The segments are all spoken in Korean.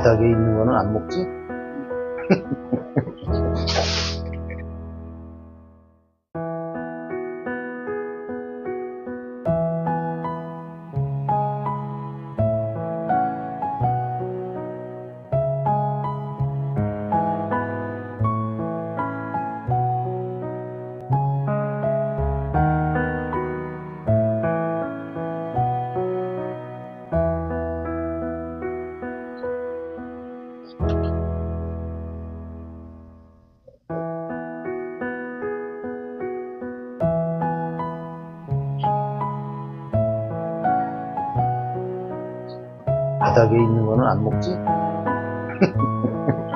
바닥에 있는 거는 안 먹지? 바닥에 있는 거는 안 먹지?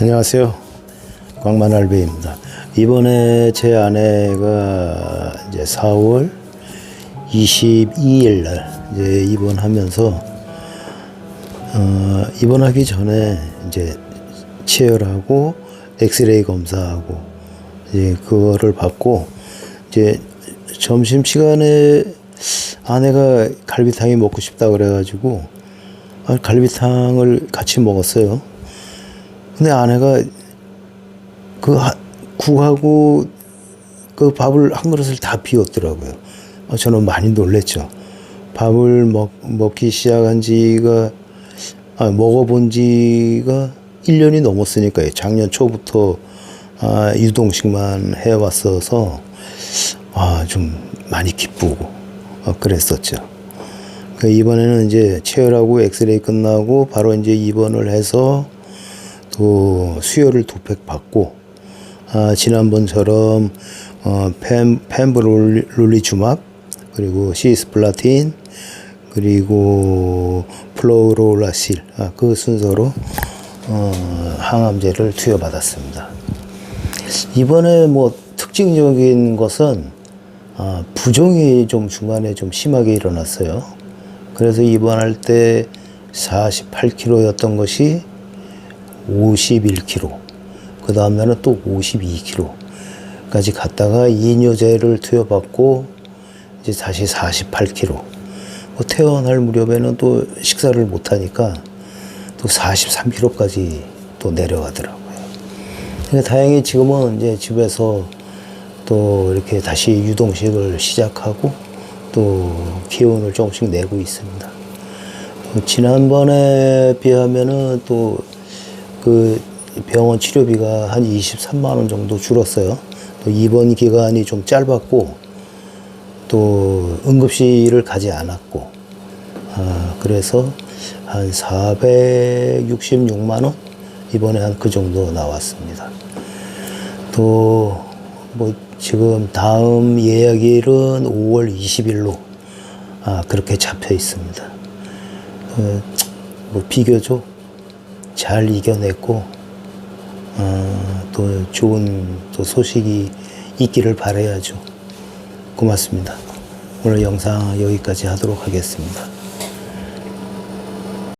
안녕하세요. 광만알배입니다. 이번에 제 아내가 이제 4월 22일 날 이제 입원하면서 어, 입원하기 전에 이제 치열하고 엑스레이 검사하고 이제 그거를 받고 이제 점심 시간에 아내가 갈비탕이 먹고 싶다 그래가지고 아, 갈비탕을 같이 먹었어요. 근데 아내가 그 하- 국하고 그 밥을 한 그릇을 다 비웠더라고요. 어, 저는 많이 놀랬죠. 밥을 먹, 먹기 시작한 지가, 아, 먹어본 지가 1년이 넘었으니까요. 작년 초부터 아, 유동식만 해왔어서 아, 좀 많이 기쁘고 어, 그랬었죠. 그 이번에는 이제 체열하고 엑스레이 끝나고 바로 이제 입원을 해서 또 수혈을 두팩 받고 아, 지난번처럼 어, 펜, 펜브롤리주맙 그리고 시스플라틴 그리고 플로로라실 아, 그 순서로 어, 항암제를 투여받았습니다. 이번에 뭐 특징적인 것은 아, 부종이 좀 중간에 좀 심하게 일어났어요. 그래서 입원할 때 48kg였던 것이 51kg. 그 다음날은 또 52kg까지 갔다가 이뇨제를 투여받고 이제 다시 48kg. 뭐 퇴원할 무렵에는 또 식사를 못하니까 또 43kg까지 또 내려가더라고요. 근데 다행히 지금은 이제 집에서 또 이렇게 다시 유동식을 시작하고 또 기운을 조금씩 내고 있습니다. 어, 지난번에 비하면은 또 그 병원 치료비가 한 23만 원 정도 줄었어요. 또 입원 기간이 좀 짧았고 또 응급실을 가지 않았고 아, 그래서 한 466만 원 이번에 한 그 정도 나왔습니다. 또 뭐 지금 다음 예약일은 5월 20일로 아, 그렇게 잡혀 있습니다. 어, 뭐 비교적 잘 이겨냈고 어, 또 좋은 또 소식이 있기를 바라야죠. 고맙습니다. 오늘 영상 여기까지 하도록 하겠습니다.